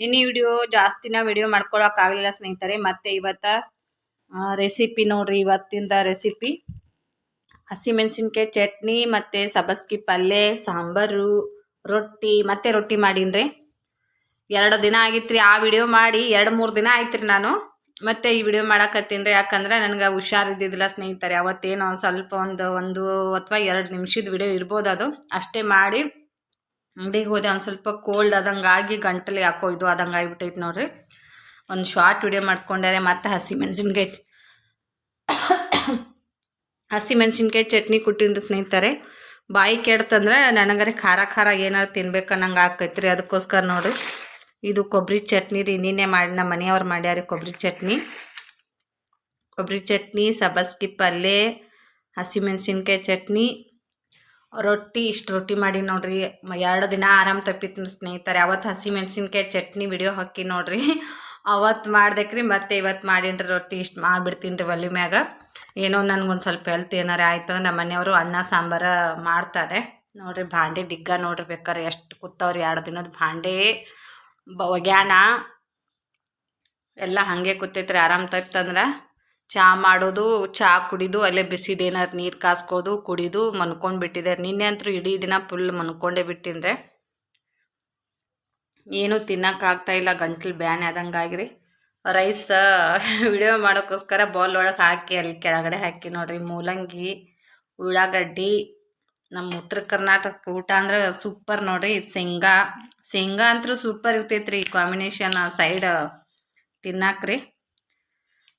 ನಿನ್ನೆ ವಿಡಿಯೋ ಜಾಸ್ತಿನ ವಿಡಿಯೋ ಮಾಡ್ಕೊಳಕ್ ಆಗ್ಲಿಲ್ಲ ಸ್ನೇಹಿತರೆ. ಮತ್ತೆ ಇವತ್ತ ರೆಸಿಪಿ ನೋಡ್ರಿ, ಇವತ್ತಿಂದ ರೆಸಿಪಿ ಹಸಿಮೆಣಸಿನ್ಕಾಯಿ ಚಟ್ನಿ, ಮತ್ತೆ ಸಬಸ್ಕಿ ಪಲ್ಯ ಸಾಂಬಾರು, ರೊಟ್ಟಿ, ಮತ್ತೆ ರೊಟ್ಟಿ ಮಾಡೀನ್ರಿ. ಎರಡು ದಿನ ಆಗಿತ್ರಿ ಆ ವಿಡಿಯೋ ಮಾಡಿ, ಎರಡು, ಮೂರು ದಿನ ಆಯ್ತ್ರಿ ನಾನು. ಮತ್ತೆ ಈ ವಿಡಿಯೋ ಮಾಡಕತ್ತೀನಿ ಯಾಕಂದ್ರೆ ನನಗೆ ಹುಷಾರಿದ್ದಿದ್ದಿಲ್ಲ ಸ್ನೇಹಿತರೆ. ಅವತ್ತೇನೋ ಒಂದು ಸ್ವಲ್ಪ ಒಂದು ಒಂದು ಅಥವಾ ಎರಡು ನಿಮಿಷದ ವಿಡಿಯೋ ಇರ್ಬೋದು ಅದು. ಅಷ್ಟೇ ಮಾಡಿ ಅಂಗಡಿಗೆ ಹೋದೆ, ಒಂದು ಸ್ವಲ್ಪ ಕೋಲ್ಡ್ ಆದಂಗೆ ಆಗಿ ಗಂಟಲು ಯಾಕೋ ಇದು ಆದಂಗೆ ಆಗಿಬಿಟ್ಟೈತೆ ನೋಡ್ರಿ. ಒಂದು ಶಾರ್ಟ್ ವಿಡಿಯೋ ಮಾಡ್ಕೊಂಡಾರೆ, ಮತ್ತು ಹಸಿ ಮೆಣಸಿನ್ಕಾಯಿ ಹಸಿ ಮೆಣಸಿನ್ಕಾಯಿ ಚಟ್ನಿ ಕೊಟ್ಟಿನ್ರಿ ಸ್ನೇಹಿತರೆ. ಬಾಯಿ ಕೆಡ್ತಂದ್ರೆ ನನಗರೆ ಖಾರ ಖಾರ ಏನಾರು ತಿನ್ಬೇಕು ಅನ್ನಂಗೆ ರೀ ಅದಕ್ಕೋಸ್ಕರ ನೋಡ್ರಿ. ಇದು ಕೊಬ್ಬರಿ ಚಟ್ನಿ ರೀ, ನಿನ್ನೆ ಮಾಡಿ ನಮ್ಮ ಮನೆಯವ್ರು ಮಾಡ್ಯಾರಿ ಕೊಬ್ಬರಿ ಚಟ್ನಿ. ಕೊಬ್ಬರಿ ಚಟ್ನಿ ಸಬಸ್ಗಿ ಪಲ್ಯ ಹಸಿಮೆಣಸಿನ್ಕಾಯಿ ಚಟ್ನಿ ರೊಟ್ಟಿ, ಇಷ್ಟು ರೊಟ್ಟಿ ಮಾಡಿ ನೋಡ್ರಿ. ಎರಡು ದಿನ ಆರಾಮ್ ತಪ್ಪಿತ್ತು ಸ್ನೇಹಿತರೆ. ಅವತ್ತು ಹಸಿಮೆಣ್ಸಿನ್ಕಾಯಿ ಚಟ್ನಿ ವಿಡಿಯೋ ಹಾಕಿ ನೋಡ್ರಿ. ಅವತ್ತು ಮಾಡ್ದಕ್ರಿ ಮತ್ತೆ ಇವತ್ತು ಮಾಡಿನ್ರಿ ರೊಟ್ಟಿ. ಇಷ್ಟು ಮಾಡಿಬಿಡ್ತೀನಿ ರೀ ಒಲಿ ಮ್ಯಾಗ. ಏನೋ ನನಗೊಂದು ಸ್ವಲ್ಪ ಹೆಲ್ತ್ ಏನಾರ ಆಯ್ತು ನಮ್ಮ ಮನೆಯವರು ಅನ್ನ, ಸಾಂಬಾರ ಮಾಡ್ತಾರೆ. ನೋಡ್ರಿ, ಭಾಂಡೆ ಡಿಗ್ಗ ನೋಡ್ರಿ ಬೇಕಾರೆ. ಎಷ್ಟು ಕೂತವ್ರಿ ಎರಡು ದಿನದ ಭಾಂಡೆ ಒಗ್ಯಾಣ. ಎಲ್ಲ ಹಾಗೆ ಕೂತೈತ್ರಿ, ಆರಾಮ್ ತಪ್ತಂದ್ರೆ. ಚಹಾ ಮಾಡೋದು ಚಹಾ ಕುಡಿದು, ಅಲ್ಲೇ ಬಿಸಿದೇನಾದ್ರು ನೀರು ಕಾಸ್ಕೋದು, ಕುಡಿದು ಮನ್ಕೊಂಡು ಬಿಟ್ಟಿದೆ ನಿನ್ನೆ ಅಂತೂ ಇಡೀ ದಿನ ಫುಲ್ ಮನ್ಕೊಂಡೇ ಬಿಟ್ಟಿನ್ರೆ. ಏನೂ ತಿನ್ನೋಕ್ಕಾಗ್ತಾ ಇಲ್ಲ, ಗಂಟ್ಲು ಬ್ಯಾನ್ ಆದಂಗೆ ರೈಸ್, ವಿಡಿಯೋ ಮಾಡೋಕ್ಕೋಸ್ಕರ ಬಾಲ್ ಒಳಗೆ ಹಾಕಿ, ಅಲ್ಲಿ ಕೆಳಗಡೆ ಹಾಕಿ ನೋಡ್ರಿ. ಮೂಲಂಗಿ, ಉಳ್ಳಾಗಡ್ಡಿ ನಮ್ಮ ಉತ್ತರ ಕರ್ನಾಟಕ ಊಟ ಅಂದ್ರೆ ಸೂಪರ್ ನೋಡ್ರಿ. ಶೇಂಗಾ ಶೇಂಗಾ ಅಂತೂ ಸೂಪರ್ ಇರ್ತೈತ್ರಿ ಕಾಂಬಿನೇಷನ್ ಸೈಡ್ ತಿನ್ನಾಕ್ರಿ.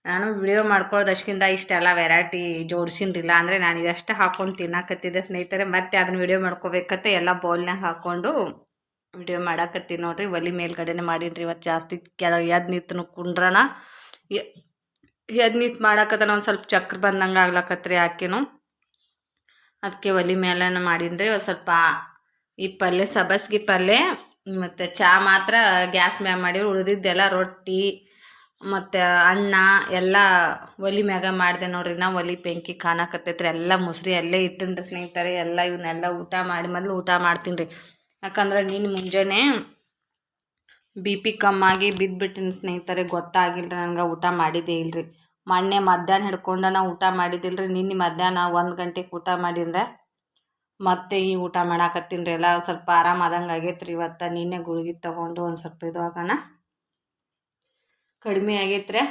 ನಾನು ವಿಡಿಯೋ ಮಾಡ್ಕೊಳ್ಳೋದಷ್ಟಿಂದ ಇಷ್ಟೆಲ್ಲ ವೆರೈಟಿ ಜೋಡಿಸಿನ್ರಿಲ್ಲ. ಅಂದರೆ ನಾನು ಇದಷ್ಟೇ ಹಾಕೊಂಡು ತಿನ್ನಕತ್ತಿದ್ದೆ ಸ್ನೇಹಿತರೆ. ಮತ್ತೆ ಅದನ್ನ ವಿಡಿಯೋ ಮಾಡ್ಕೋಬೇಕತ್ತೆ ಎಲ್ಲ ಬೌಲ್ನಾಗ ಹಾಕ್ಕೊಂಡು ವಿಡಿಯೋ ಮಾಡಕತ್ತೀನಿ ನೋಡ್ರಿ. ಒಲಿ ಮೇಲ್ಗಡೆನೆ ಮಾಡೀನಿ ಇವತ್ತು ಜಾಸ್ತಿ ಕೆಳ ಎದ್ ನಿತ್ತು ಕುಂಡ್ರಣ ಎದ್ ನಿಂತು ಮಾಡಾಕತ್ತಾನ ಒಂದು ಸ್ವಲ್ಪ ಚಕ್ರ ಬಂದಂಗೆ ಆಗ್ಲಕತ್ರಿ ಆಕೆನು. ಅದಕ್ಕೆ ಒಲಿ ಮೇಲೆ ಮಾಡೀನಿ ಒಂದು ಸ್ವಲ್ಪ ಈ ಪಲ್ಯ ಸಬಸ್ಗಿ ಪಲ್ಯ ಮತ್ತು ಚಹಾ ಮಾತ್ರ ಗ್ಯಾಸ್ ಮ್ಯಾಗ ಮಾಡಿ ಉಳಿದಿದ್ದೆಲ್ಲ ರೊಟ್ಟಿ ಮತ್ತು ಅನ್ನ ಎಲ್ಲ ಒಲಿ ಮ್ಯಾಗ ಮಾಡಿದೆ ನೋಡ್ರಿ. ನಾ ಒಲಿ, ಬೆಂಕಿ ಕಾಣಕತ್ತೈತ್ರಿ ಎಲ್ಲ ಮುಸ್ರಿ ಅಲ್ಲೇ ಇಟ್ಟಿನ್ರಿ ಸ್ನೇಹಿತರೆ. ಎಲ್ಲ ಇವನ್ನೆಲ್ಲ ಊಟ ಮಾಡಿ ಮೊದಲು ಊಟ ಮಾಡ್ತೀನಿ ರೀ ಯಾಕಂದ್ರೆ ನಿನ್ನ ಮುಂಜಾನೆ ಬಿ ಪಿ ಕಮ್ಮಾಗಿ ಬಿದ್ದುಬಿಟ್ಟಿನ ಸ್ನೇಹಿತರೆ ಗೊತ್ತಾಗಿಲ್ಲ ರೀ ನನಗೆ ಊಟ ಮಾಡಿದ್ದೇ ಇಲ್ರಿ. ಮೊನ್ನೆ ಮಧ್ಯಾಹ್ನ ಹಿಡ್ಕೊಂಡ ನಾ ಊಟ ಮಾಡಿದ್ದಿಲ್ಲ ರೀ ನಿನ್ನೆ ಮಧ್ಯಾಹ್ನ ಒಂದು ಗಂಟೆಗೆ ಊಟ ಮಾಡಿದ್ರೆ ಮತ್ತೆ ಈ ಊಟ ಮಾಡಾಕತ್ತೀನಿ ರೀ ಎಲ್ಲ. ಸ್ವಲ್ಪ ಆರಾಮ ಆದಂಗೆ ಆಗೈತೆ ರೀ ಇವತ್ತು. ನಿನ್ನೆ ಗುಳಿಗೆ ತೊಗೊಂಡು ಒಂದು ಸ್ವಲ್ಪ ಇದು ಆಗೋಣ. ಕಡಿಮೆ ಆಗೈತ್ರೆ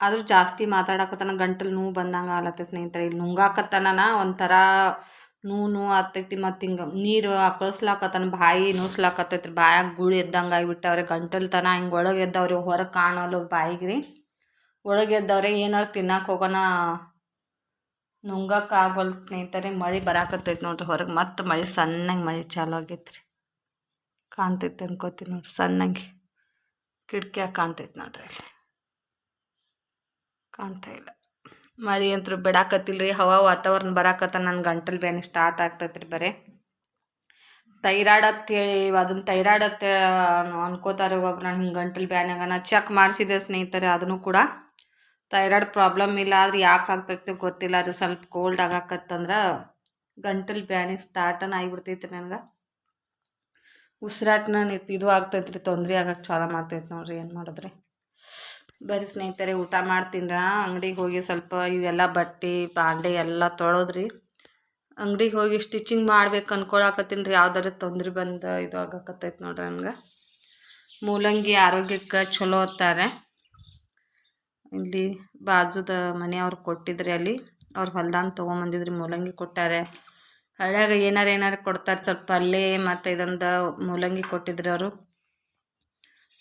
ಆದ್ರೂ ಜಾಸ್ತಿ ಮಾತಾಡಕತ್ತಾನ ಗಂಟಲು ನೋವು ಬಂದಂಗೆ ಆಲತ್ತೆ ಸ್ನೇಹಿತರೆ. ಇಲ್ಲಿ ನುಂಗಾಕತ್ತಾನ ಒಂಥರ ನೋವು ನೋವು ಆಗ್ತೈತಿ ಮತ್ತು ಹಿಂಗೆ ನೀರು ಕಳಿಸ್ಲಾಕತ್ತಾನ ಬಾಯಿ ನೋಸ್ಲಾಕತ್ತೈತ್ರಿ. ಬಾಯಾಗ ಗುಳಿ ಎದ್ದಂಗೆ ಆಗಿಬಿಟ್ಟವ್ರೆ. ಗಂಟಲು ತನ ಹಿಂಗೆ ಒಳಗೆ ಎದ್ದವ್ರಿ, ಹೊರಗೆ ಕಾಣೋಲ್ಲ ಬಾಯಿಗೆ ರೀ ಒಳಗೆ ಎದ್ದವ್ರೆ, ಏನಾರು ತಿನ್ನಕ್ಕೆ ಹೋಗೋಣ. ನುಂಗಕ್ಕೆ ಆಗೋಲ್ ಸ್ನೇಹಿತರೆ. ಮಳೆ ಬರಾಕತ್ತೈತಿ ನೋಡ್ರಿ ಹೊರಗೆ. ಮತ್ತೆ ಮಳೆ ಸಣ್ಣಗೆ ಮಳೆ ಚಾಲು ಆಗೈತ್ರಿ. ಕಾಣ್ತೈತೆ ಅನ್ಕೋತೀನಿ ನೋಡ್ರಿ. ಸಣ್ಣಗೆ ಕಿಟಕಿಯಾಗಿ ಕಾಣ್ತೈತೆ ನೋಡ್ರಿ ಕಾಣ್ತಾ ಇಲ್ಲ. ಮಳೆ ಅಂತೂ ಬಿಡಾಕತ್ತಿಲ್ರಿ ರೀ ಹವಾ ವಾತಾವರಣ ಬರಾಕತ್ತ ನನ್ನ ಗಂಟಲು ಬೇನೆ ಸ್ಟಾರ್ಟ್ ಆಗ್ತೈತ್ರಿ ರೀ ಬರೀ. ತೈರಾಯ್ಡ್ ಅಂತೇಳಿ ಅದನ್ನ ತೈರಾಯ್ಡ್ ಅಂತ ಅನ್ಕೋತಾರೆ ಒಬ್ರು ನಾನು ಹಿಂಗೆ ಗಂಟಲು ಬ್ಯಾನಾಗ ನಾ ಚೆಕ್ ಮಾಡಿಸಿದೆ ಸ್ನೇಹಿತರೆ, ಅದನ್ನು ಕೂಡ. ಥೈರಾಯ್ಡ್ ಪ್ರಾಬ್ಲಮ್ ಇಲ್ಲ, ಆದ್ರೆ ಯಾಕೆ ಆಗ್ತೈತೆ ಗೊತ್ತಿಲ್ಲ ಅದು ಸ್ವಲ್ಪ ಕೋಲ್ಡ್ ಆಗಾಕತ್ತಂದ್ರೆ ಗಂಟಲು ಬ್ಯಾನಿ ಸ್ಟಾರ್ಟನ ಆಗಿಬಿಡ್ತೈತೆ ನನಗೆ. ಉಸಿರಾಟನ ನಿಂತು ಇದು ಆಗ್ತೈತ್ರಿ ರೀ ತೊಂದರೆ ಆಗಕ್ಕೆ ಚಾಲ ಮಾಡ್ತೈತೆ ನೋಡ್ರಿ, ಏನು ಮಾಡಿದ್ರಿ. ಬರೀ ಸ್ನೇಹಿತರೆ, ಊಟ ಮಾಡ್ತೀನಿ ಅಂಗಡಿಗೆ ಹೋಗಿ ಸ್ವಲ್ಪ ಇವೆಲ್ಲ ಬಟ್ಟೆ, ಬಾಂಡೆ ಎಲ್ಲ ತೊಳೆದ್ರಿ. ಅಂಗಡಿಗೆ ಹೋಗಿ ಸ್ಟಿಚಿಂಗ್ ಮಾಡ್ಬೇಕು ಅನ್ಕೊಳಕತ್ತೀನಿ ರೀ. ಯಾವ್ದಾರ ತೊಂದ್ರೆ ಬಂದು ಇದು ಆಗಕತ್ತೈತೆ ನೋಡ್ರಿ ನನಗೆ. ಮೂಲಂಗಿ ಆರೋಗ್ಯಕ್ಕೆ ಚಲೋ ಅತ್ತಾರೆ. ಇಲ್ಲಿ ಬಾಜುದ ಮನೆಯವ್ರು ಕೊಟ್ಟಿದ್ರಿ ಅಲ್ಲಿ. ಅವ್ರು ಹೊಲ್ದಾಗ ತೊಗೊಂಬಂದಿದ್ರಿ, ಮೂಲಂಗಿ ಕೊಟ್ಟಾರೆ. ಹಳ್ಯಾಗ ಏನಾರು ಏನಾರು ಕೊಡ್ತಾರೆ ಸ್ವಲ್ಪ ಪಲ್ಲೆ ಮತ್ತು ಇದೊಂದು ಮೂಲಂಗಿ ಕೊಟ್ಟಿದ್ರಿ ಅವರು.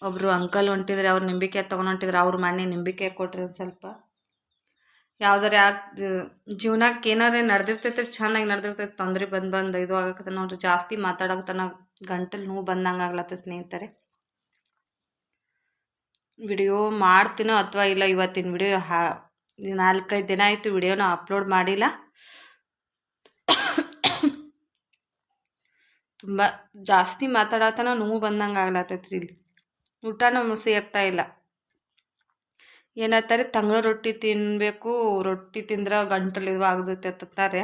ಒಬ್ಬರು ಅಂಕಲ್ ಹೊಂಟಿದ್ರೆ, ಅವ್ರು ನಿಂಬಿಕೆ ತೊಗೊಂಡು ಹೊಂಟಿದ್ರೆ, ಅವ್ರ ಮನೆ ನಿಂಬಿಕೆ ಕೊಟ್ರಿ ಸ್ವಲ್ಪ. ಯಾವ್ದಾರು ಯಾಕೆ ಜೀವನಕ್ಕೆ ಏನಾರೇ ನಡೆದಿರ್ತೈತೆ, ಚೆನ್ನಾಗಿ ನಡೆದಿರ್ತೈತೆ, ತೊಂದರೆ ಬಂದು ಬಂದು ಇದು ಆಗತ್ತೆ ನೋಡ್ರಿ. ಜಾಸ್ತಿ ಮಾತಾಡಕತ್ತನ ಗಂಟಲು ನೋವು ಬಂದಂಗೆ ಆಗ್ಲತ್ತ ಸ್ನೇಹಿತರೆ. ವಿಡಿಯೋ ಮಾಡ್ತೀನೋ ಅಥವಾ ಇಲ್ಲ, ಇವತ್ತಿನ ವಿಡಿಯೋ ನಾಲ್ಕೈದು ದಿನ ಆಯಿತು, ವಿಡಿಯೋನ ಅಪ್ಲೋಡ್ ಮಾಡಿಲ್ಲ. ತುಂಬ ಜಾಸ್ತಿ ಮಾತಾಡತನ ನೋವು ಬಂದಂಗೆ ಆಗ್ಲತ್ತೈತ್ರಿ ಇಲ್ಲಿ. ಊಟನೂ ಸೇರ್ತಾ ಇಲ್ಲ. ಏನತ್ತಾರೆ ತಂಗಳ ರೊಟ್ಟಿ ತಿನ್ನಬೇಕು ರೊಟ್ಟಿ ತಿಂದ್ರೆ ಗಂಟಲು ಇದು ಆಗುತ್ತೆ ಅಂತಾರೆ.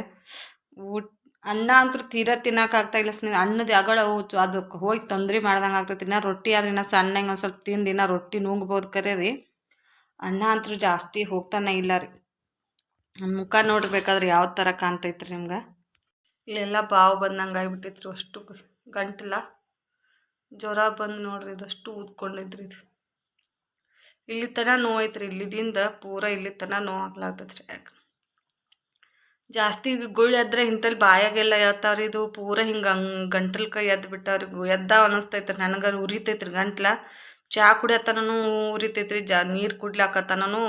ಊಟ, ಅನ್ನ ಅಂತೂ ತೀರಾ ತಿನ್ನೋಕ್ಕಾಗ್ತಾ ಇಲ್ಲ ಸ್ನೇಹ, ಅನ್ನದ ಯಾಗಳ ಅದಕ್ಕೆ ಹೋಗಿ ತೊಂದ್ರೆ ಮಾಡ್ದಂಗೆ ಆಗ್ತೈತಿ. ನಾ ರೊಟ್ಟಿ ಆದ್ರೆ ಇನ್ನು ಸಣ್ಣಂಗೆ ಒಂದು ಸ್ವಲ್ಪ ತಿಂದು ಇನ್ನ ರೊಟ್ಟಿ ನುಂಗ್ಬೋದು ಕರೆ ರೀ ಅನ್ನ ಅಂತೂ ಜಾಸ್ತಿ ಹೋಗ್ತಾನೆ ಇಲ್ಲ ರೀ. ನನ್ನ ಮುಖ ನೋಡ್ಬೇಕಾದ್ರೆ ಯಾವ ಥರ ಕಾಣ್ತೈತ್ರಿ ನಿಮ್ಗೆ? ಇಲ್ಲೆಲ್ಲ ಬಾವು ಬಂದಂಗೆ ಆಗ್ಬಿಟ್ಟೈತ್ರಿ ಅಷ್ಟು ಗಂಟಲ. ಜ್ವರ ಬಂದು ನೋಡ್ರಿ ಇದಷ್ಟು ಊದ್ಕೊಂಡೈತ್ರಿ ಇದು. ಇಲ್ಲಿ ತನ ನೋವು ಐತ್ರಿ ಇಲ್ಲಿದಿಂದ ಪೂರ ಇಲ್ಲಿ ತನ ನೋವು ಆಗ್ಲಾಗ್ತೈತ್ರಿ ಯಾಕೆ? ಜಾಸ್ತಿ ಗುಳ್ಳಿ ಎದ್ರೆ ಇಂಥಲ್ಲಿ ಬಾಯಾಗೆಲ್ಲ ಹೇಳ್ತಾವ್ರಿ, ಇದು ಪೂರ ಹಿಂಗೆ ಹಂಗ್ ಗಂಟಲ್ ಕೈ ಎದ್ದು ಬಿಟ್ಟಾವ್ರಿ, ಎದ್ದ ಅನಿಸ್ತೈತ್ರಿ ನನಗೆ ಉರಿತೈತ್ರಿ ಗಂಟ್ಲ. ಚಾ ಕುಡಿಯತನೂ ಉರಿತೈತ್ರಿ, ಜಾ ನೀರು ಕುಡ್ಲಾಕತನೂ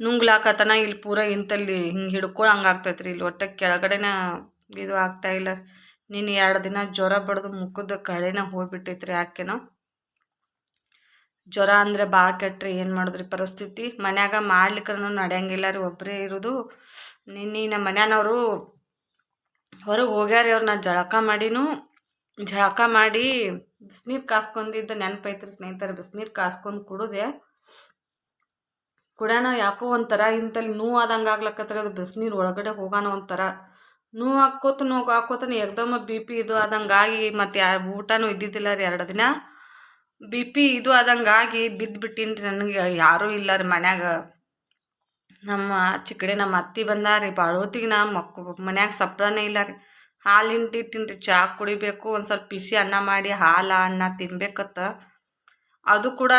ನುಂಗ್ಲಾಕತನ ಇಲ್ಲಿ ಪೂರ ಇಂತಲ್ಲಿ ಹಿಂಗೆ ಹಿಡ್ಕೊಳಂಗೆ ಆಗ್ತೈತ್ರಿ ಇಲ್ಲಿ ಒಟ್ಟ ಕೆಳಗಡೆನ ಇದು ಆಗ್ತಾ ಇಲ್ಲ ನೀನು ಎರಡು ದಿನ ಜ್ವರ ಬಡ್ದು ಮುಖದ ಕಳೆನ ಹೋಗ್ಬಿಟ್ಟೈತ್ರಿ ಯಾಕೆನೋ ಜ್ವರ ಅಂದರೆ ಭಾಳ ಕೆಟ್ಟರೆ, ಏನು ಮಾಡಿದ್ರಿ ಪರಿಸ್ಥಿತಿ? ಮನ್ಯಾಗ ಮಾಡ್ಲಿಕ್ಕೂ ನಡೆಯಂಗಿಲ್ಲ ರೀ ಒಬ್ಬರೇ ಇರೋದು. ನಿನ್ನೆ ನಮ್ಮ ಮನ್ಯಾನವರು ಹೊರಗೆ ಹೋಗ್ಯಾರಿ ಅವ್ರು ನಾ ಜಳಕ ಮಾಡಿನೂ. ಜಳಕ ಮಾಡಿ ಬಿಸಿನೀರು ಕಾಸ್ಕೊಂಡಿದ್ದ ನೆನಪೈತ್ರಿ ಸ್ನೇಹಿತರೆ, ಬಿಸಿನೀರು ಕಾಸ್ಕೊಂಡು ಕುಡಿದೆ. ಕುಡ್ಯಾನ ಯಾಕೋ ಒಂಥರ ಇಂತಲ್ಲಿ ನೋವು ಆದಂಗೆ ಆಗ್ಲಕ್ಕತ್ರ ಅದು ಬಿಸಿನೀರು ಒಳಗಡೆ ಹೋಗೋಣ ಒಂಥರ. ನೋವು ಹಾಕೋತ ನೋವು ಹಾಕೋತಾನೆ ಎಕ್ದಮ್ಮ ಬಿ ಪಿ ಇದು ಆದಂಗಾಗಿ ಮತ್ತು ಯಾ ಊಟನೂ ಇದ್ದಿದ್ದಿಲ್ಲ ರೀ ಎರಡು ದಿನ. ಬಿ ಪಿ ಇದು ಆದಂಗಾಗಿ ಬಿದ್ದು ಬಿಟ್ಟಿನಿ ರೀ ನನಗೆ ಯಾರೂ ಇಲ್ಲ ರೀ ಮನ್ಯಾಗ. ನಮ್ಮ ಆಚೆ ಕಡೆ ನಮ್ಮ ಅತ್ತಿ ಬಂದಾರಿ ಬಾಳೋತಿಗೆ ನಾ ಮಕ್ಕ ಮನ್ಯಾಗ ಸಪ್ರನೇ ಇಲ್ಲ ರೀ. ಹಾಲು ಚಾ ರೀ ಚಹಾ ಕುಡಿಬೇಕು ಒಂದು ಸ್ವಲ್ಪ ಬಿಸಿ ಅನ್ನ ಮಾಡಿ ಹಾಲು ಅನ್ನ ತಿನ್ಬೇಕತ್ತ. ಅದು ಕೂಡ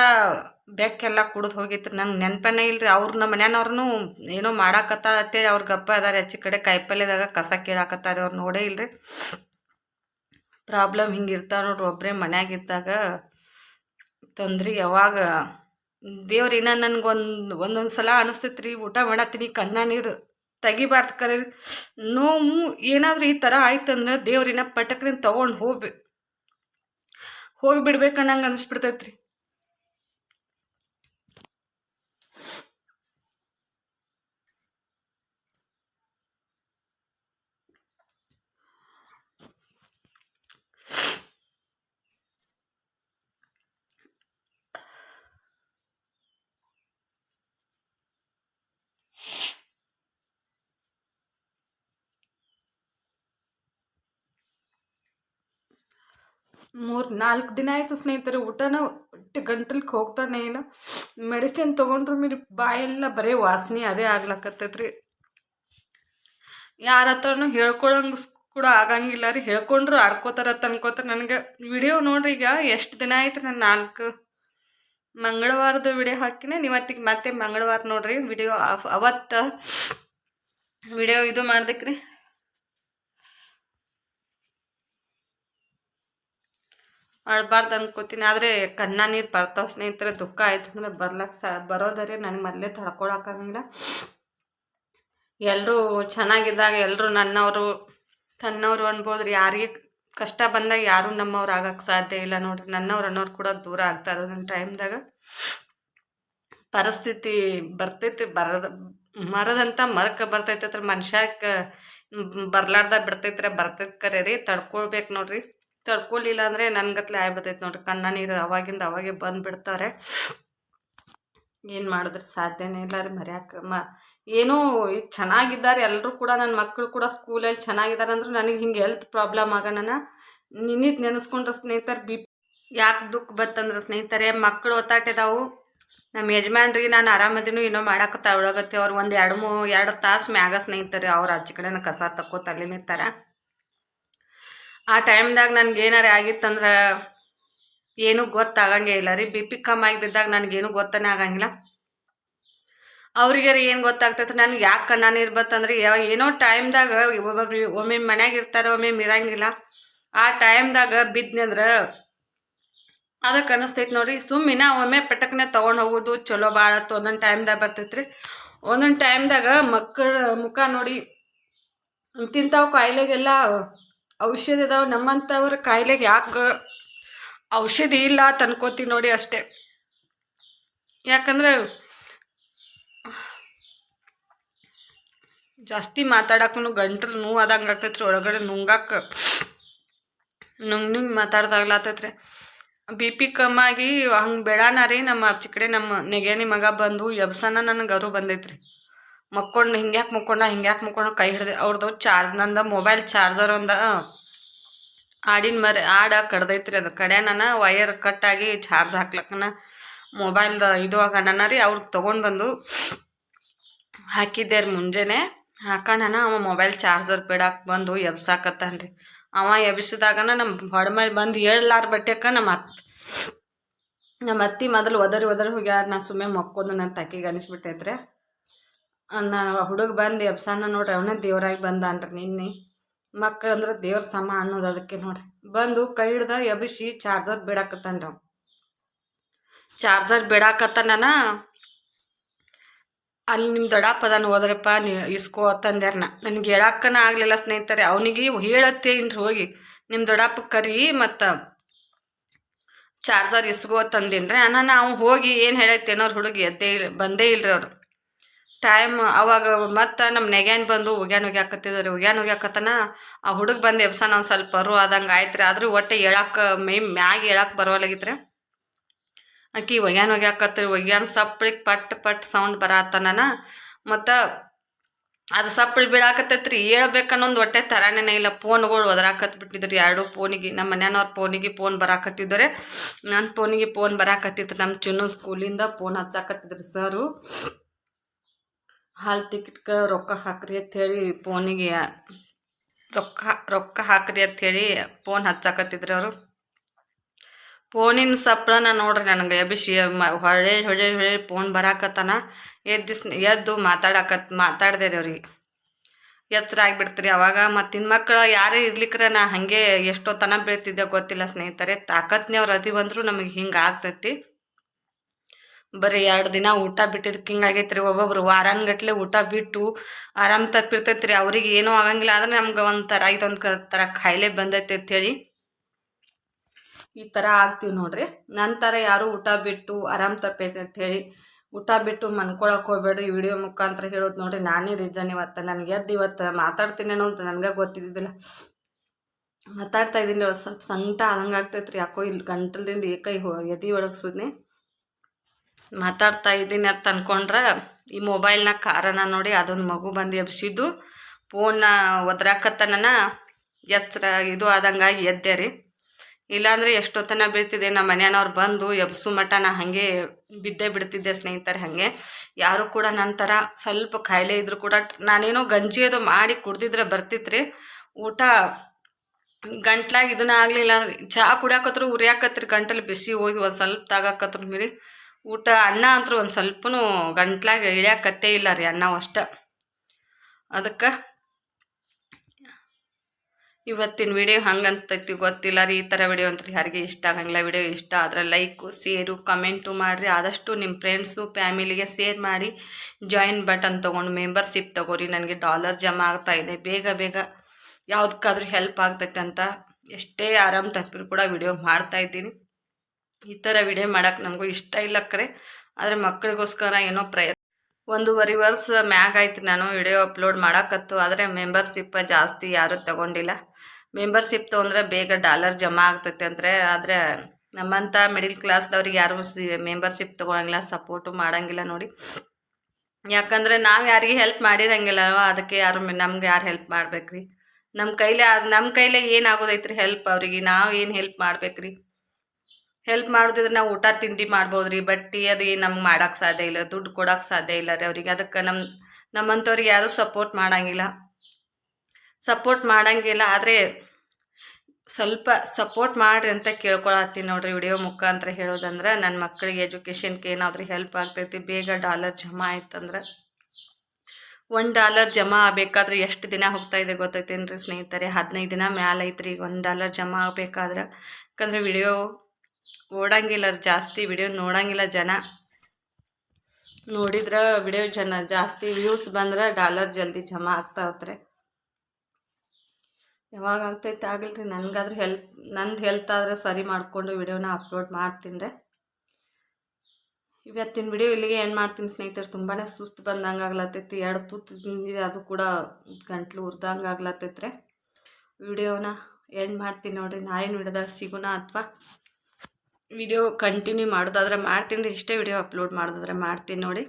ಬೆಕ್ಕೆಲ್ಲ ಕುಡಿದು ಹೋಗಿತ್ತು. ನಂಗೆ ನೆನಪನೇ ಇಲ್ಲ ರೀ ಅವ್ರು ನಮ್ಮ ಮನೆಯವ್ರನ್ನು ಏನೋ ಮಾಡಾಕತ್ತಾರ ಅಂತೇಳಿ ಅವ್ರ ಗಪ್ಪ ಅದಾರೆ. ಹೆಚ್ಚು ಕಡೆ ಕಾಯಿಪಲ್ಯದಾಗ ಕಸ ಕೀಳಾಕತ್ತಾರೆ ಅವ್ರು ನೋಡೇ ಇಲ್ರಿ. ಪ್ರಾಬ್ಲಮ್ ಹಿಂಗೆ ಇರ್ತಾವ ನೋಡ್ರಿ ಒಬ್ಬರೇ ಮನ್ಯಾಗಿದ್ದಾಗ ತೊಂದ್ರೆ ಯಾವಾಗ. ದೇವ್ರ ಇನ್ನ ನನ್ಗೊಂದು, ಒಂದೊಂದು ಸಲ ಅನಿಸ್ತೈತ್ರಿ, ಊಟ ಮಾಡತ್ತೀನಿ, ಕಣ್ಣ ನೀರು ತೆಗಿಬಾರ್ದು ಕರೆ ನೋವು ಏನಾದರೂ ಈ ಥರ ಆಯ್ತಂದ್ರೆ ದೇವ್ರಿನ ಪಟಕ್ರಿನ ತೊಗೊಂಡು ಹೋಗಿ ಬಿಡ್ಬೇಕನ್ನಂಗೆ ಅನಿಸ್ಬಿಡ್ತೈತೆ ಮೂರು ನಾಲ್ಕು ದಿನ ಆಯಿತು ಸ್ನೇಹಿತರೆ, ಊಟನ ಒಟ್ಟು ಗಂಟಲ್ಗೆ ಹೋಗ್ತಾನೆ ಏನು. ಮೆಡಿಸಿನ್ ತೊಗೊಂಡ್ರು ಮೀರಿ ಬಾಯೆಲ್ಲ ಬರೀ ವಾಸನೆ ಅದೇ ಆಗ್ಲಕತ್ತೈತ್ರಿ. ಯಾರ ಹತ್ರನೂ ಹೇಳ್ಕೊಳಂಗೆ ಕೂಡ ಆಗಂಗಿಲ್ಲ ರೀ. ಹೇಳ್ಕೊಂಡ್ರು ಆಡ್ಕೋತಾರ ತನ್ಕೋತಾರ ನನಗೆ. ವಿಡಿಯೋ ನೋಡ್ರಿ ಈಗ ಎಷ್ಟು ದಿನ ಆಯ್ತು ನಾನು ನಾಲ್ಕು ಮಂಗಳವಾರದ ವಿಡಿಯೋ ಹಾಕಿನೇ. ನೀವತ್ತಿಗೆ ಮತ್ತೆ ಮಂಗಳವಾರ ನೋಡ್ರಿ. ವಿಡಿಯೋ ಅವತ್ತು ವಿಡಿಯೋ ಇದು ಮಾಡ್ದಕ್ರಿ ಅಳ್ಬಾರ್ದು ಅನ್ಕೋತೀನಿ. ಆದರೆ ಕಣ್ಣ ನೀರು ಬರ್ತಾವೆ ಸ್ನೇಹಿತರೆ, ದುಃಖ ಆಯ್ತು ಅಂದರೆ ಬರ್ಲಕ್ಕೆ ಸ, ಬರೋದರೆ ನನಗೆ ಮೊದಲೇ ತಡ್ಕೊಳಕ್ಕಾಗಂಗಿಲ್ಲ ಎಲ್ಲರೂ ಚೆನ್ನಾಗಿದ್ದಾಗ ಎಲ್ಲರೂ ನನ್ನವರು, ತನ್ನವರು ಅನ್ಬೋದು ರೀ ಯಾರಿಗೆ ಕಷ್ಟ ಬಂದಾಗ ಯಾರೂ ನಮ್ಮವ್ರು ಆಗಕ್ಕೆ ಸಾಧ್ಯ ಇಲ್ಲ ನೋಡ್ರಿ. ನನ್ನವ್ರು ಅನ್ನೋರು ಕೂಡ ದೂರ ಆಗ್ತಾರೆ ನನ್ನ ಟೈಮ್ದಾಗ. ಪರಿಸ್ಥಿತಿ ಬರ್ತೈತಿ, ಬರದ, ಮರದಂತ ಮರಕ್ಕೆ ಬರ್ತೈತೆ. ಮನುಷ್ಯಕ್ಕೆ ಬರ್ಲಾರ್ದ ಬಿಡ್ತೈತ್ರೆ, ಬರ್ತೈತೆ ಕರೆ ರೀ ತಡ್ಕೊಳ್ಬೇಕು ನೋಡ್ರಿ. ತಡ್ಕೊಲಿಲ್ಲ ಅಂದರೆ ನನ್ಗತ್ಲೆ ಆಗ್ಬಿಡ್ತೈತೆ ನೋಡ್ರಿ. ಕಣ್ಣ ನೀರು ಅವಾಗಿಂದ ಅವಾಗೆ ಬಂದುಬಿಡ್ತಾರೆ. ಏನು ಮಾಡಿದ್ರೆ ಸಾಧ್ಯನೇ ಇಲ್ಲ ರೀ ಮರ್ಯಾಕೆ ಮ ಏನೂ ಈಗ ಚೆನ್ನಾಗಿದ್ದಾರೆ ಎಲ್ಲರೂ ಕೂಡ ನನ್ನ ಮಕ್ಕಳು ಕೂಡ ಸ್ಕೂಲಲ್ಲಿ ಚೆನ್ನಾಗಿದ್ದಾರೆ ಅಂದ್ರೆ ನನಗೆ ಹಿಂಗೆ ಹೆಲ್ತ್ ಪ್ರಾಬ್ಲಮ್ ಆಗೋಣ ನಿನ್ನಿದ್ದು ನೆನೆಸ್ಕೊಂಡ್ರೆ ಸ್ನೇಹಿತರು ಬಿ ಯಾಕೆ ದುಃಖ ಬತ್ತಂದ್ರೆ ಸ್ನೇಹಿತರೆ ಮಕ್ಕಳು ಒತ್ತಾಟಿದಾವು. ನಮ್ಮ ಯಜಮಾನ್ರಿಗೆ ನಾನು ಆರಾಮದಿನೂ ಏನೋ ಮಾಡಕ್ಕೆ ತಗೊಳಗತ್ತೆ ಅವ್ರು ಒಂದು ಎರಡು ಮೂ, ಎರಡು ತಾಸು ಮ್ಯಾಗ ಸ್ನೇಹಿತರೆ, ಅವ್ರು ಆಚೆ ಕಡೆನ ಕಸ ತಕ್ಕೋತ ನಿಂತಾರ ಆ ಟೈಮ್ದಾಗ ನನ್ಗೆ ಏನಾರೇ ಆಗಿತ್ತಂದ್ರೆ ಏನೂ ಗೊತ್ತಾಗಂಗೆ ಇಲ್ಲ ರೀ. ಬಿ ಪಿ ಕಮ್ಮಾಗಿ ಬಿದ್ದಾಗ ನನಗೇನು ಗೊತ್ತನೇ ಆಗಂಗಿಲ್ಲ. ಅವ್ರಿಗೆ ಏನು ಗೊತ್ತಾಗ್ತೈತೆ ನನಗೆ ಯಾಕೆ ಕಣ್ಣ ಇರ್ಬತ್ತಂದ್ರೆ ಬತ್ತಂದ್ರೆ? ಏನೋ ಟೈಮ್ದಾಗ ಒಬ್ಬೊಬ್ರು ಒಮ್ಮೆ ಮನ್ಯಾಗ ಇರ್ತಾರೆ, ಒಮ್ಮೆ ಇರಂಗಿಲ್ಲ ಆ ಟೈಮ್ದಾಗ ಬಿದ್ನಂದ್ರೆ ಅದಕ್ಕೆ ಅನಿಸ್ತೈತೆ ನೋಡಿ ಸುಮ್ಮಿನ ಒಮ್ಮೆ ಪಟಕ್ನೆ ತೊಗೊಂಡು ಹೋಗೋದು ಚಲೋ ಭಾಳ ಒಂದೊಂದು ಟೈಮ್ದಾಗ ಬರ್ತೈತೆ ರೀ ಒಂದೊಂದು ಟೈಮ್ದಾಗ ಮಕ್ಕಳ ಮುಖ ನೋಡಿ ತಿಂತಾವ ಕಾಯಿಲೆಗೆಲ್ಲ ಔಷಧಿ ಇದಾವೆ ನಮ್ಮಂಥವ್ರ ಕಾಯಿಲೆಗೆ ಯಾಕೆ ಔಷಧಿ ಇಲ್ಲ ತನ್ಕೋತೀವಿ ನೋಡಿ ಅಷ್ಟೇ. ಯಾಕಂದ್ರೆ ಜಾಸ್ತಿ ಮಾತಾಡಕ್ಕೂ ಗಂಟಲು ನೋವು ಆದಂಗೆ ಆಗ್ತೈತ್ರಿ ಒಳಗಡೆ ನುಂಗಾಕ ನುಂಗ್ ನುಂಗ್ ಮಾತಾಡ್ದಾಗ್ಲಾತೈತ್ರಿ ಬಿ ಪಿ ಕಮ್ಮಾಗಿ ಹಂಗೆ ಬೆಳಾನ ರೀ ನಮ್ಮ ಚಿಕ್ಕಡೆ ಕಡೆ ನಮ್ಮ ನೆಗೆನಿ ಮಗ ಬಂದು ಎಬ್ಸನ ನನಗೆ ಅವರು ಬಂದೈತ್ರಿ. ಮಕ್ಕೊಂಡು ಹಿಂಗ್ಯಾಕೆ ಮಕ್ಕೊಂಡ ಹಿಂಗ್ಯಾಕೆ ಮಕ್ಕೊಂಡ ಕೈ ಹಿಡ್ದೆ. ಅವ್ರದ್ದು ಚಾರ್ಜ್ ನಂದ ಮೊಬೈಲ್ ಚಾರ್ಜರ್ ಒಂದು. ಆಡಿನ ಮರಿ, ಆಡ ಕಡ್ದೈತ್ರಿ ಅದು. ವೈರ್ ವಯರ್ ಕಟ್ಟಾಗಿ ಚಾರ್ಜ್ ಹಾಕ್ಲಕ್ಕನ ಮೊಬೈಲ್ದ ಇದು ಆಗಣ ರೀ ಅವ್ರು ತೊಗೊಂಡು ಬಂದು ಹಾಕಿದ್ದೆ ರೀ ಮುಂಜಾನೆ. ಹಾಕಣ ಅವ ಮೊಬೈಲ್ ಚಾರ್ಜರ್ ಬಿಡಾಕ್ ಬಂದು ಎಬ್ಸಾಕತ್ತಾನ ರೀ. ಅವ ಎಬ್ಸಿದಾಗನ ನಮ್ಮ ಹೊಡ್ಮೇಲೆ ಬಂದು ಹೇಳಲಾರ ಬಟ್ಟೆಕ ನಮ್ಮ ಅತ್ತೆ ನಮ್ಮ ಅತ್ತಿ ಮೊದಲು ಒದರಿ ಒದರಿ ಹೋಗ್ಯಾರ ನಾ ಸುಮ್ಮನೆ ಮಕ್ಕೋದು ನನ್ನ ತಕ್ಕಿಗೆ ಅನಿಸ್ಬಿಟ್ಟೈತ್ರಿ. ನಾನು ಹುಡುಗ ಬಂದು ಎಬ್ಸಾನ ನೋಡ್ರಿ, ಅವನೇ ದೇವರಾಗಿ ಬಂದ ಅನ್ರಿ ನಿನ್ನೆ. ಮಕ್ಕಳು ಅಂದ್ರೆ ದೇವ್ರ ಸಮ ಅನ್ನೋದು ಅದಕ್ಕೆ ನೋಡ್ರಿ. ಬಂದು ಕೈ ಹಿಡ್ದ ಎಬಿಸಿ ಚಾರ್ಜರ್ ಬಿಡಾಕತ್ತಾನ ರೀ ಚಾರ್ಜರ್ ಬಿಡಾಕತ್ತಾನ ಅಲ್ಲಿ ನಿಮ್ಮ ದೊಡ್ಡಪ್ಪ ಅದಾನ ಹೋದ್ರಪ್ಪ, ನೀ ಇಸ್ಕೋ ಅಂತಂದ್ಯಾರ ನಾ ನನಗೆ ಹೇಳಕ್ಕನ ಆಗಲಿಲ್ಲ ಸ್ನೇಹಿತರೆ, ಅವನಿಗೆ ಹೇಳತ್ತೇನ್ರಿ ಹೋಗಿ. ನಿಮ್ಮ ದೊಡ್ಡಪ್ಪ ಕರಿ ಮತ್ತು ಚಾರ್ಜರ್ ಇಸ್ಕೋ ತಂದಿನ್ರಿ. ಅನ್ನ ನಾವು ಹೋಗಿ ಏನು ಹೇಳತ್ತೇನೋ ಹುಡುಗಿ ಎದ್ದೇ ಇಲ್ಲ ಬಂದೇ ಇಲ್ರಿ ಅವ್ರು. ಟೈಮ್ ಅವಾಗ ಮತ್ತು ನಮ್ಮ ನೆಗ್ಯಾನ್ ಬಂದು ಉಗ್ಯಾನ್ ಉಗ್ಯಾಕತ್ತಿದ್ರು ಉಗ್ಯಾನ್ ಉಗ್ಯಾಕತ್ತನ ಆ ಹುಡುಗ ಬಂದು ಎಬ್ಸಾನ ಒಂದು ಸ್ವಲ್ಪ ಬರು ಆದಂಗೆ ಆಯ್ತು ರೀ ಆದ್ರೂ ಒಟ್ಟು ಹೇಳಕ್ಕೆ ಮೈ ಮ್ಯಾಗ ಹೇಳಕ್ಕೆ ಬರೋಲಾಗಿತ್ತು ಆಕಿ ಒಗ್ಯಾನ್ ಒಗ್ಯಾಕತ್ರಿ ಒಗ್ಯಾನ್ ಸಪ್ಪಳಿಗೆ ಪಟ್ ಪಟ್ ಸೌಂಡ್ ಬರತ್ತನ ಮತ್ತು ಅದು ಸಪ್ಪಳಿ ಬೀಳಾಕತ್ತೈತ್ರಿ. ಹೇಳ್ಬೇಕನ್ನೊಂದು ಒಟ್ಟೆ ತರಾನೇ ಇಲ್ಲ. ಫೋನ್ಗಳು ಒದರಾಕತ್ ಬಿಟ್ಟಿದ್ರಿ ಎರಡು ಫೋನಿಗೆ ನಮ್ಮ ಮನೆಯವ್ರ ಫೋನಿಗೆ ಫೋನ್ ಬರಾಕತ್ತಿದ್ದಾರೆ ನನ್ನ ಫೋನಿಗೆ ಫೋನ್ ಬರಾಕತ್ತಿತ್ತು ನಮ್ಮ ಚಿನ್ನ ಸ್ಕೂಲಿಂದ ಫೋನ್ ಹಚ್ಚಾಕತ್ತಿದ್ರಿ ಸರು. ಹಾಲು ಟಿಕೆಟ್ಗೆ ರೊಕ್ಕ ಹಾಕ್ರಿ ಹೇಳಿ ಫೋನಿಗೆ ರೊಕ್ಕ ರೊಕ್ಕ ಹಾಕ್ರಿ ಅಂಥೇಳಿ ಫೋನ್ ಹಚ್ಚಾಕತ್ತಿದ್ರು ಅವರು. ಫೋನಿನ ಸಪ್ಪಳನ ನೋಡ್ರಿ ನನಗೆ ಎಬಿಸಿ ಹೊಳೆ ಹೊಳೆ ಹೊಳೆ ಫೋನ್ ಬರಾಕತ್ತಾನ. ಎದ್ದಿಸ್ ಎದ್ದು ಮಾತಾಡಕತ್ ಮಾತಾಡ್ದೆ ರೀ ಅವ್ರಿಗೆ. ಎಚ್ಚರ ಆಗಿಬಿಡ್ತೀರಿ ಅವಾಗ. ಮತ್ತು ಮಕ್ಕಳು ಯಾರೇ ಇರ್ಲಿಕ್ರೆ ನಾ ಹಾಗೆ ಎಷ್ಟೋ ತನ ಬೀಳ್ತಿದ್ದೆ ಗೊತ್ತಿಲ್ಲ ಸ್ನೇಹಿತರೆ. ತಾಕತ್ನೇ ಅದಿ ಬಂದರೂ ನಮಗೆ ಹಿಂಗೆ ಆಗ್ತೈತಿ. ಬರೀ ಎರಡು ದಿನ ಊಟ ಬಿಟ್ಟಿದ್ದಕ್ಕೆ ಹಿಂಗಾಗೈತೆ ರೀ ಒಬ್ಬೊಬ್ರು ವಾರಾನ್ಗಟ್ಲೆ ಊಟ ಬಿಟ್ಟು ಆರಾಮ್ ತಪ್ಪಿರ್ತೈತೆ ರೀ ಅವ್ರಿಗೆ ಏನೂ ಆಗಂಗಿಲ್ಲ. ಆದ್ರೆ ನಮ್ಗೆ ಒಂಥರ ಇದೊಂದು ಥರ ಕಾಯಿಲೆ ಬಂದೈತೆ ಅಂತೇಳಿ ಈ ಥರ ಆಗ್ತೀವಿ ನೋಡ್ರಿ. ನಂತರ ಯಾರು ಊಟ ಬಿಟ್ಟು ಆರಾಮ್ ತಪ್ಪೈತೆ ಹೇಳಿ ಊಟ ಬಿಟ್ಟು ಮನ್ಕೊಳಕ್ಕೆ ಹೋಗ್ಬೇಡ್ರಿ. ವಿಡಿಯೋ ಮುಖಾಂತರ ಹೇಳೋದು ನೋಡ್ರಿ. ನಾನೇ ರೀಸನ್ ಇವತ್ತು. ನನಗೆ ಎದ್ದು ಇವತ್ತು ಮಾತಾಡ್ತೀನೇನೋ ಅಂತ ನನಗೆ ಗೊತ್ತಿದ್ದಿಲ್ಲ ಮಾತಾಡ್ತಾ ಇದ್ದೀನಿ. ಸ್ವಲ್ಪ ಸಂಕಟ ಆದಂಗೆ ಆಗ್ತೈತ್ರಿ. ಯಾಕೋ ಇಲ್ಲಿ ಗಂಟಲ್ದಿಂದ ಏಕೈ ಎದಿ ಒಳಗೆ ಮಾತಾಡ್ತಾ ಇದ್ದೀನಿ ಅಂತ ಅಂದ್ಕೊಂಡ್ರೆ ಈ ಮೊಬೈಲ್ನ ಕಾರಣ ನೋಡಿ ಅದೊಂದು ಮಗು ಬಂದು ಎಬ್ಸಿದ್ದು ಫೋನ್ನ ಒದ್ರಾಕತ್ತನ ಎಚ್ಚರ ಇದು ಆದಂಗಾಗಿ ಎದ್ದೆ ರೀ. ಇಲ್ಲಾಂದರೆ ಎಷ್ಟೊತ್ತನ ಬೀಳ್ತಿದ್ದೆ ನಮ್ಮ ಮನೆಯವ್ರು ಬಂದು ಎಬ್ಸು ಮಟ ನಾ ಹಾಗೆ ಬಿದ್ದೇ ಬಿಡ್ತಿದ್ದೆ ಸ್ನೇಹಿತರೆ ಹಾಗೆ. ಯಾರು ಕೂಡ ನಂತರ ಸ್ವಲ್ಪ ಕಾಯಿಲೆ ಇದ್ರು ಕೂಡ ನಾನೇನೋ ಗಂಜಿ ಅದು ಮಾಡಿ ಕುಡ್ದಿದ್ರೆ ಬರ್ತಿತ್ರಿ ಊಟ ಗಂಟ್ಲಾಗಿ ಇದನ್ನ ಆಗಲಿಲ್ಲ ಚಹಾ ಕುಡಿಯಾಕತ್ರು ಉರಿಯಾಕತ್ರಿ, ಗಂಟಲು ಬಿಸಿ ಹೋಗಿ ಒಂದು ಸ್ವಲ್ಪ ತಾಗಾಕತ್ರು ಮೀರಿ. ಊಟ ಅನ್ನ ಅಂತೂ ಒಂದು ಸ್ವಲ್ಪನೂ ಗಂಟ್ಲಾಗ ಇಳಿಯಾಕತ್ತೇ ಇಲ್ಲ ರೀ ಅನ್ನ ಅಷ್ಟ. ಅದಕ್ಕೆ ಇವತ್ತಿನ ವಿಡಿಯೋ ಹಂಗೆ ಅನಿಸ್ತೈತಿ ಗೊತ್ತಿಲ್ಲ ರೀ ಈ ಥರ ವಿಡಿಯೋ ಅಂತ ಯಾರಿಗೆ ಇಷ್ಟ ಆಗಂಗಿಲ್ಲ. ವಿಡಿಯೋ ಇಷ್ಟ ಆದರೆ ಲೈಕು, ಶೇರು, ಕಮೆಂಟು ಮಾಡಿರಿ. ಆದಷ್ಟು ನಿಮ್ಮ ಫ್ರೆಂಡ್ಸು, ಫ್ಯಾಮಿಲಿಗೆ ಶೇರ್ ಮಾಡಿ. ಜಾಯಿನ್ ಬಟನ್ ತೊಗೊಂಡು ಮೆಂಬರ್ಶಿಪ್ ತಗೋರಿ. ನನಗೆ ಡಾಲರ್ ಜಮಾ ಆಗ್ತಾ ಇದೆ. ಬೇಗ ಬೇಗ ಯಾವುದಕ್ಕಾದ್ರೂ ಹೆಲ್ಪ್ ಆಗ್ತೈತೆ ಅಂತ ಎಷ್ಟೇ ಆರಾಮ್ ತಪ್ಪಿರು ಕೂಡ ವಿಡಿಯೋ ಮಾಡ್ತಾ ಇದ್ದೀನಿ. ಈ ಥರ ವಿಡಿಯೋ ಮಾಡೋಕೆ ನನಗೂ ಇಷ್ಟ ಇಲ್ಲ ಕರೆ. ಆದರೆ ಮಕ್ಕಳಿಗೋಸ್ಕರ ಏನೋ ಪ್ರಯತ್ನ. ಒಂದೂವರೆ ವರ್ಷ ಮ್ಯಾಗ ಆಯ್ತು ನಾನು ವಿಡಿಯೋ ಅಪ್ಲೋಡ್ ಮಾಡೋಕತ್ತು. ಆದರೆ ಮೆಂಬರ್ಶಿಪ್ ಜಾಸ್ತಿ ಯಾರೂ ತಗೊಂಡಿಲ್ಲ. ಮೆಂಬರ್ಶಿಪ್ ತೊಗೊಂಡ್ರೆ ಬೇಗ ಡಾಲರ್ ಜಮಾ ಆಗ್ತೈತೆ ಅಂದರೆ ಆದರೆ ನಮ್ಮಂಥ ಮಿಡಿಲ್ ಕ್ಲಾಸ್ದವ್ರಿಗೆ ಯಾರು ಸಿ ಮೆಂಬರ್ಶಿಪ್ ತೊಗೊಳಂಗಿಲ್ಲ, ಸಪೋರ್ಟು ಮಾಡೋಂಗಿಲ್ಲ ನೋಡಿ. ಯಾಕಂದರೆ ನಾವು ಯಾರಿಗೆ ಹೆಲ್ಪ್ ಮಾಡಿರಂಗಿಲ್ಲವ ಅದಕ್ಕೆ ಯಾರು ನಮ್ಗೆ ಯಾರು ಹೆಲ್ಪ್ ಮಾಡ್ಬೇಕ್ರಿ? ನಮ್ಮ ಕೈಲೇ ನಮ್ಮ ಕೈಲೇ ಏನಾಗೋದೈತ್ರಿ ಹೆಲ್ಪ್ ಅವ್ರಿಗೆ? ನಾವು ಏನು ಹೆಲ್ಪ್ ಮಾಡ್ಬೇಕ್ರಿ? ಹೆಲ್ಪ್ ಮಾಡೋದಿದ್ರೆ ನಾವು ಊಟ ತಿಂಡಿ ಮಾಡ್ಬೋದು ರೀ ಬಟ್ಟಿ ಅದು ನಮ್ಗೆ ಮಾಡೋಕೆ ಸಾಧ್ಯ ಇಲ್ಲ, ದುಡ್ಡು ಕೊಡೋಕೆ ಸಾಧ್ಯ ಇಲ್ಲ ರೀ ಅವ್ರಿಗೆ. ಅದಕ್ಕೆ ನಮ್ಮ ನಮ್ಮಂಥವ್ರಿಗೆ ಯಾರೂ ಸಪೋರ್ಟ್ ಮಾಡೋಂಗಿಲ್ಲ. ಸಪೋರ್ಟ್ ಮಾಡೋಂಗಿಲ್ಲ, ಆದರೆ ಸ್ವಲ್ಪ ಸಪೋರ್ಟ್ ಮಾಡಿರಿ ಅಂತ ಕೇಳ್ಕೊಳತ್ತೀನಿ ನೋಡ್ರಿ ವಿಡಿಯೋ ಮುಖಾಂತರ ಹೇಳೋದಂದ್ರೆ ನನ್ನ ಮಕ್ಕಳಿಗೆ ಎಜುಕೇಷನ್ಗೆ ಏನಾದರೂ ಹೆಲ್ಪ್ ಆಗ್ತೈತಿ, ಬೇಗ ಡಾಲರ್ ಜಮಾ ಆಯ್ತಂದ್ರೆ. ಒಂದು ಡಾಲರ್ ಜಮಾ ಆಗಬೇಕಾದ್ರೆ ಎಷ್ಟು ದಿನ ಹೋಗ್ತಾ ಇದೆ ಗೊತ್ತೈತೇನ್ರಿ ಸ್ನೇಹಿತರೆ? ಹದಿನೈದು ದಿನ ಮ್ಯಾಲೈತ್ರಿ ಈಗ ಒಂದು ಡಾಲರ್ ಜಮಾ ಆಗಬೇಕಾದ್ರೆ. ಯಾಕಂದರೆ ವಿಡಿಯೋ ಓಡಂಗಿಲ್ಲ ಜಾಸ್ತಿ ವಿಡಿಯೋ ನೋಡಂಗಿಲ್ಲ ಜನ. ನೋಡಿದ್ರೆ ವಿಡಿಯೋ ಜನ ಜಾಸ್ತಿ ವ್ಯೂಸ್ ಬಂದ್ರೆ ಡಾಲರ್ ಜಲ್ದಿ ಜಮಾ ಆಗ್ತಾ ಹೋತ್ರೆ ಯಾವಾಗ ಆಗ್ತೈತೆ ಆಗಲ್ರಿ ನನಗಾದ್ರೆ ಹೆಲ್ಪ್ ನಂದು ಹೆಲ್ತ್ ಆದರೆ ಸರಿ ಮಾಡಿಕೊಂಡು ವಿಡಿಯೋನ ಅಪ್ಲೋಡ್ ಮಾಡ್ತೀನಿ ಇವತ್ತಿನ ವಿಡಿಯೋ ಇಲ್ಲಿಗೆ ಏನು ಮಾಡ್ತೀನಿ ಸ್ನೇಹಿತರು ತುಂಬಾ ಸುಸ್ತು ಬಂದಂಗೆ ಆಗ್ಲತ್ತೈತಿ. ಎರಡು ತುತ್ತು ತಿಂದಿದೆ, ಅದು ಕೂಡ ಗಂಟ್ಲು ಉರ್ದಂಗೆ ಆಗ್ಲತ್ತೈತ್ರಿ. ವಿಡಿಯೋನ ಎಂಡ್ ಮಾಡ್ತೀನಿ ನೋಡಿರಿ, ನಾಳಿನ ವಿಡಿಯೋದಾಗ ಸಿಗೋಣ ಅಥವಾ ವಿಡಿಯೋ ಕಂಟಿನ್ಯೂ ಮಾಡೋದಾದ್ರೆ ಮಾಡ್ತೀನಿ ರೀ. ಇಷ್ಟೇ ವಿಡಿಯೋ ಅಪ್ಲೋಡ್ ಮಾಡೋದಾದ್ರೆ ಮಾಡ್ತೀನಿ ನೋಡಿ.